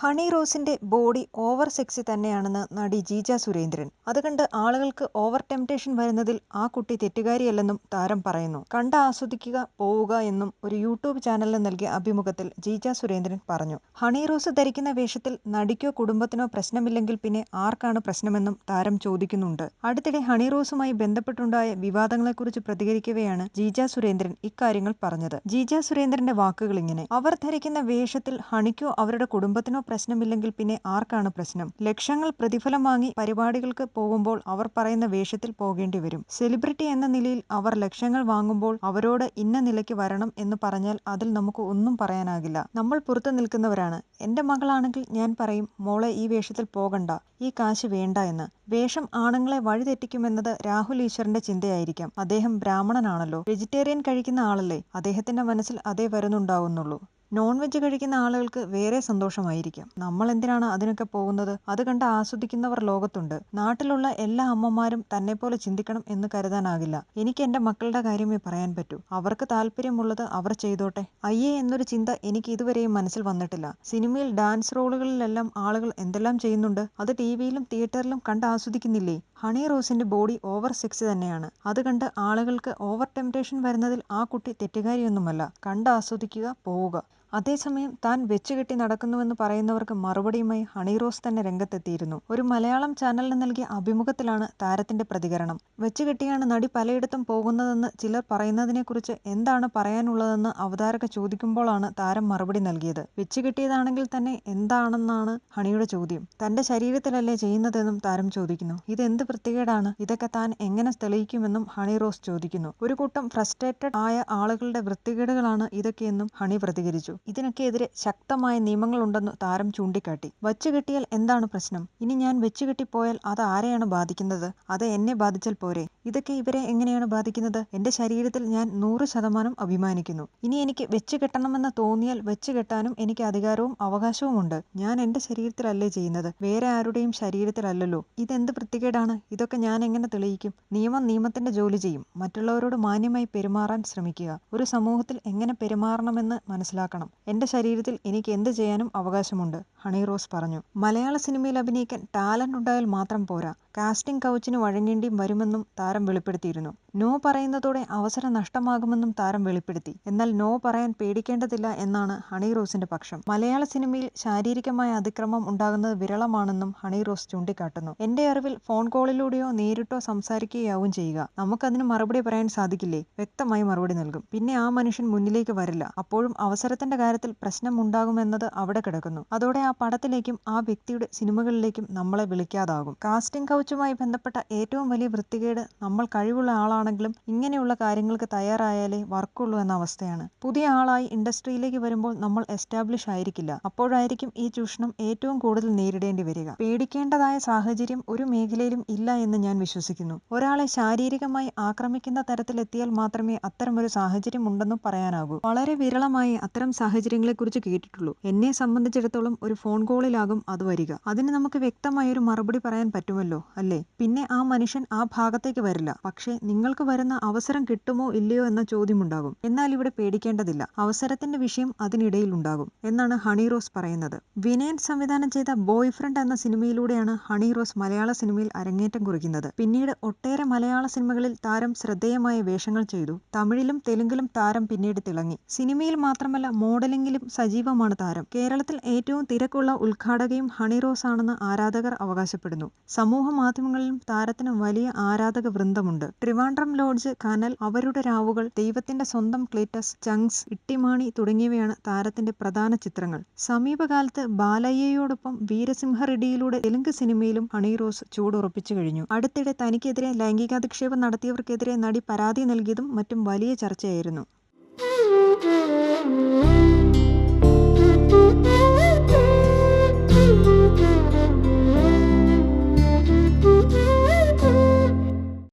Honey റോസിന്റെ body over sexy തന്നെയാണെന്ന് നടി ജീജ സുരേന്ദ്രൻ. അത് കണ്ട് ആളുകൾക്ക് ഓവർ ടെംപ്ടേഷൻ വരുന്നതിൽ ആ കുട്ടി തെറ്റുകാരിയല്ലെന്നും താരം പറയുന്നു. കണ്ട് ആസ്വദിക്കുക പോവുക എന്നും ഒരു യൂട്യൂബ് ചാനലിന് നൽകിയ അഭിമുഖത്തിൽ ജീജ സുരേന്ദ്രൻ പറഞ്ഞു. ഹണി റോസ് ധരിക്കുന്ന വേഷത്തിൽ നടിക്കോ കുടുംബത്തിനോ പ്രശ്നമില്ലെങ്കിൽ പിന്നെ ആർക്കാണ് പ്രശ്നമെന്നും താരം ചോദിക്കുന്നുണ്ട്. അടുത്തിടെ ഹണി റോസുമായി ബന്ധപ്പെട്ടുണ്ടായ വിവാദങ്ങളെക്കുറിച്ച് പ്രതികരിക്കവെയാണ് ജീജ സുരേന്ദ്രൻ ഇക്കാര്യങ്ങൾ പറഞ്ഞത്. ജീജ സുരേന്ദ്രന്റെ വാക്കുകൾ ഇങ്ങനെ അവർ ധരിക്കുന്ന വേഷത്തിൽ ഹണിക്കോ അവരുടെ കുടുംബത്തിനോ പ്രശ്നമില്ലെങ്കിൽ പിന്നെ ആർക്കാണ് പ്രശ്നം? ലക്ഷങ്ങൾ പ്രതിഫലം വാങ്ങി പരിപാടികൾക്ക് പോകുമ്പോൾ അവർ പറയുന്ന വേഷത്തിൽ പോകേണ്ടി വരും. സെലിബ്രിറ്റി എന്ന നിലയിൽ അവർ ലക്ഷങ്ങൾ വാങ്ങുമ്പോൾ അവരോട് ഇന്ന നിലയ്ക്ക് വരണം എന്ന് പറഞ്ഞാൽ അതിൽ നമുക്ക് ഒന്നും പറയാനാകില്ല. നമ്മൾ പുറത്തു നിൽക്കുന്നവരാണ്. എന്റെ മകളാണെങ്കിൽ ഞാൻ പറയും മോളെ ഈ വേഷത്തിൽ പോകണ്ട. ഈ കാശ് വേണ്ട എന്ന്. വേഷം ആണുങ്ങളെ വഴിതെറ്റിക്കുമെന്നത് രാഹുൽ ഈശ്വറിന്റെ ചിന്തയായിരിക്കാം. അദ്ദേഹം ബ്രാഹ്മണനാണല്ലോ. വെജിറ്റേറിയൻ കഴിക്കുന്ന ആളല്ലേ? അദ്ദേഹത്തിന്റെ മനസ്സിൽ അതേ വരുന്നുണ്ടാവുന്നുള്ളൂ. നോൺ വെജ് കഴിക്കുന്ന ആളുകൾക്ക് വേറെ സന്തോഷമായിരിക്കും. നമ്മൾ എന്തിനാണ് അതിനൊക്കെ പോകുന്നത്? അത് കണ്ട് ആസ്വദിക്കുന്നവർ ലോകത്തുണ്ട്. നാട്ടിലുള്ള എല്ലാ അമ്മമാരും തന്നെ പോലെ ചിന്തിക്കണം എന്ന് കരുതാനാകില്ല. എനിക്ക് എന്റെ മക്കളുടെ കാര്യമേ പറയാൻ പറ്റൂ. അവർക്ക് താല്പര്യമുള്ളത് അവർ ചെയ്തോട്ടെ. അയ്യേ എന്നൊരു ചിന്ത എനിക്ക് ഇതുവരെയും മനസ്സിൽ വന്നിട്ടില്ല. സിനിമയിൽ ഡാൻസ് റോളുകളിലെല്ലാം ആളുകൾ എന്തെല്ലാം ചെയ്യുന്നുണ്ട്? അത് ടി വിയിലും തിയേറ്ററിലും കണ്ട് ആസ്വദിക്കുന്നില്ലേ? ഹണി റോസിന്റെ ബോഡി ഓവർ സെക്സ് തന്നെയാണ്. അത് കണ്ട് ആളുകൾക്ക് ഓവർ ടെംപ്ടേഷൻ വരുന്നതിൽ ആ കുട്ടി തെറ്റുകാരിയൊന്നുമല്ല. കണ്ട് ആസ്വദിക്കുക പോവുക. അതേസമയം താൻ വെച്ചുകെട്ടി നടക്കുന്നുവെന്ന് പറയുന്നവർക്ക് മറുപടിയുമായി ഹണി റോസ് തന്നെ രംഗത്തെത്തിയിരുന്നു. ഒരു മലയാളം ചാനലിന് നൽകിയ അഭിമുഖത്തിലാണ് താരത്തിന്റെ പ്രതികരണം. വെച്ചുകെട്ടിയാണ് നടി പലയിടത്തും പോകുന്നതെന്ന് ചിലർ പറയുന്നതിനെക്കുറിച്ച് എന്താണ് പറയാനുള്ളതെന്ന് അവതാരക ചോദിക്കുമ്പോഴാണ് താരം മറുപടി നൽകിയത്. വെച്ചുകെട്ടിയതാണെങ്കിൽ തന്നെ എന്താണെന്നാണ് ഹണിയുടെ ചോദ്യം. തന്റെ ശരീരത്തിലല്ലേ ചെയ്യുന്നതെന്നും താരം ചോദിക്കുന്നു. ഇതെന്ത് വൃത്തികേടാണ്? ഇതൊക്കെ താൻ എങ്ങനെ തെളിയിക്കുമെന്നും ഹണി റോസ് ചോദിക്കുന്നു. ഒരു കൂട്ടം ഫ്രസ്ട്രേറ്റഡ് ആയ ആളുകളുടെ വൃത്തികേടുകളാണ് ഇതൊക്കെയെന്നും ഹണി പ്രതികരിച്ചു. ഇതിനൊക്കെതിരെ ശക്തമായ നിയമങ്ങളുണ്ടെന്ന് താരം ചൂണ്ടിക്കാട്ടി. വച്ചുകെട്ടിയാൽ എന്താണ് പ്രശ്നം? ഇനി ഞാൻ വെച്ചുകെട്ടിപ്പോയാൽ അത് ആരെയാണ് ബാധിക്കുന്നത്? അത് എന്നെ ബാധിച്ചാൽ പോരെ. ഇതൊക്കെ ഇവരെ എങ്ങനെയാണ് ബാധിക്കുന്നത്? എന്റെ ശരീരത്തിൽ ഞാൻ നൂറ് ശതമാനം അഭിമാനിക്കുന്നു. ഇനി എനിക്ക് വെച്ച് കെട്ടണമെന്ന് തോന്നിയാൽ വെച്ച് കെട്ടാനും എനിക്ക് അധികാരവും അവകാശവുമുണ്ട്. ഞാൻ എന്റെ ശരീരത്തിലല്ലേ ചെയ്യുന്നത്? വേറെ ആരുടെയും ശരീരത്തിലല്ലല്ലോ. ഇതെന്ത് വൃത്തികേടാണ്? ഇതൊക്കെ എങ്ങനെ തെളിയിക്കും? നിയമം നിയമത്തിന്റെ ജോലി ചെയ്യും. മറ്റുള്ളവരോട് മാന്യമായി പെരുമാറാൻ ശ്രമിക്കുക. ഒരു സമൂഹത്തിൽ എങ്ങനെ പെരുമാറണമെന്ന് മനസ്സിലാക്കണം. എന്റെ ശരീരത്തിൽ എനിക്ക് എന്ത് ചെയ്യാനും അവകാശമുണ്ട് ഹണി റോസ് പറഞ്ഞു. മലയാള സിനിമയിൽ അഭിനയിക്കാൻ ടാലന്റ് ഉണ്ടായാൽ മാത്രം പോരാ. കാസ്റ്റിംഗ് കൗച്ചിന് വഴങ്ങേണ്ടി വരുമെന്നും താരം വെളിപ്പെടുത്തിയിരുന്നു. നോ പറയുന്നതോടെ അവസരം നഷ്ടമാകുമെന്നും താരം വെളിപ്പെടുത്തി. എന്നാൽ നോ പറയാൻ പേടിക്കേണ്ടതില്ല എന്നാണ് ഹണി റോസിന്റെ പക്ഷം. മലയാള സിനിമയിൽ ശാരീരികമായ അതിക്രമം ഉണ്ടാകുന്നത് വിരളമാണെന്നും ഹണി റോസ് ചൂണ്ടിക്കാട്ടുന്നു. എന്റെ അറിവിൽ ഫോൺ കോളിലൂടെയോ നേരിട്ടോ സംസാരിക്കുകയാവും ചെയ്യുക. നമുക്കതിന് മറുപടി പറയാൻ സാധിക്കില്ലേ? വ്യക്തമായി മറുപടി നൽകും. പിന്നെ ആ മനുഷ്യൻ മുന്നിലേക്ക് വരില്ല. അപ്പോഴും അവസരത്തിന്റെ കാര്യത്തിൽ പ്രശ്നം ഉണ്ടാകുമെന്നത് അവിടെ കിടക്കുന്നു. അതോടെ ആ പടത്തിലേക്കും ആ വ്യക്തിയുടെ സിനിമകളിലേക്കും നമ്മളെ വിളിക്കാതാകും. കാസ്റ്റിംഗ് കൗച്ചുമായി ബന്ധപ്പെട്ട ഏറ്റവും വലിയ വൃത്തികേട് നമ്മൾ കഴിവുള്ള ആളാണെങ്കിലും ഇങ്ങനെയുള്ള കാര്യങ്ങൾക്ക് തയ്യാറായാലേ വർക്കുള്ളൂ എന്ന അവസ്ഥയാണ്. പുതിയ ആളായി ഇൻഡസ്ട്രിയിലേക്ക് വരുമ്പോൾ നമ്മൾ എസ്റ്റാബ്ലിഷ് ആയിരിക്കില്ല. അപ്പോഴായിരിക്കും ഈ ചൂഷണം ഏറ്റവും കൂടുതൽ നേരിടേണ്ടി വരിക. പേടിക്കേണ്ടതായ സാഹചര്യം ഒരു മേഖലയിലും ഇല്ല എന്ന് ഞാൻ വിശ്വസിക്കുന്നു. ഒരാളെ ശാരീരികമായി ആക്രമിക്കുന്ന തരത്തിലെത്തിയാൽ മാത്രമേ അത്തരമൊരു സാഹചര്യം ഉണ്ടെന്ന് പറയാനാകൂ. വളരെ വിരളമായി അത്തരം സാഹചര്യങ്ങളെക്കുറിച്ച് കേട്ടിട്ടുള്ളൂ. എന്നെ സംബന്ധിച്ചിടത്തോളം ഒരു ഫോൺ കോളിലാകും അത് വരിക. അതിന് നമുക്ക് വ്യക്തമായ ഒരു മറുപടി പറയാൻ പറ്റുമല്ലോ? അല്ലേ? പിന്നെ ആ മനുഷ്യൻ ആ ഭാഗത്തേക്ക് വരില്ല. പക്ഷേ നിങ്ങൾക്ക് വരുന്ന അവസരം കിട്ടുമോ ഇല്ലയോ എന്ന ചോദ്യമുണ്ടാകും. എന്നാൽ ഇവിടെ പേടിക്കേണ്ടതില്ല. അവസരത്തിന്റെ വിഷയം അതിനിടയിൽ ഉണ്ടാകും എന്നാണ് ഹണി റോസ് പറയുന്നത്. വിനയൻ സംവിധാനം ചെയ്ത ബോയ് ഫ്രണ്ട് എന്ന സിനിമയിലൂടെയാണ് ഹണി റോസ് മലയാള സിനിമയിൽ അരങ്ങേറ്റം കുറിക്കുന്നത്. പിന്നീട് ഒട്ടേറെ മലയാള സിനിമകളിൽ താരം ശ്രദ്ധേയമായ വേഷങ്ങൾ ചെയ്തു. തമിഴിലും തെലുങ്കിലും താരം പിന്നീട് തിളങ്ങി. സിനിമയിൽ മാത്രമല്ല മോഡലിംഗിലും സജീവമാണ് താരം. കേരളത്തിൽ ഏറ്റവും തിരക്കുള്ള ഉദ്ഘാടകയും ഹണി റോസ് ആണെന്ന് ആരാധകർ അവകാശപ്പെടുന്നു. സമൂഹ മാധ്യമങ്ങളിലും താരത്തിന് വലിയ ആരാധക വൃന്ദമുണ്ട്. ട്രിവാൻഡ്രം ലോഡ്ജ് കനൽ അവരുടെ രാവുകൾ ദൈവത്തിന്റെ സ്വന്തം ക്ലീറ്റസ് ചങ്സ് ഇട്ടിമാണി തുടങ്ങിയവയാണ് താരത്തിന്റെ പ്രധാന ചിത്രങ്ങൾ. സമീപകാലത്ത് ബാലയ്യയോടൊപ്പം വീരസിംഹ റെഡിയിലൂടെ തെലുങ്ക് സിനിമയിലും ഹണി റോസ് ചൂടുറപ്പിച്ചു കഴിഞ്ഞു. അടുത്തിടെ തനിക്കെതിരെ ലൈംഗികാധിക്ഷേപം നടത്തിയവർക്കെതിരെ നടി പരാതി നൽകിയതും മറ്റും വലിയ ചർച്ചയായിരുന്നു.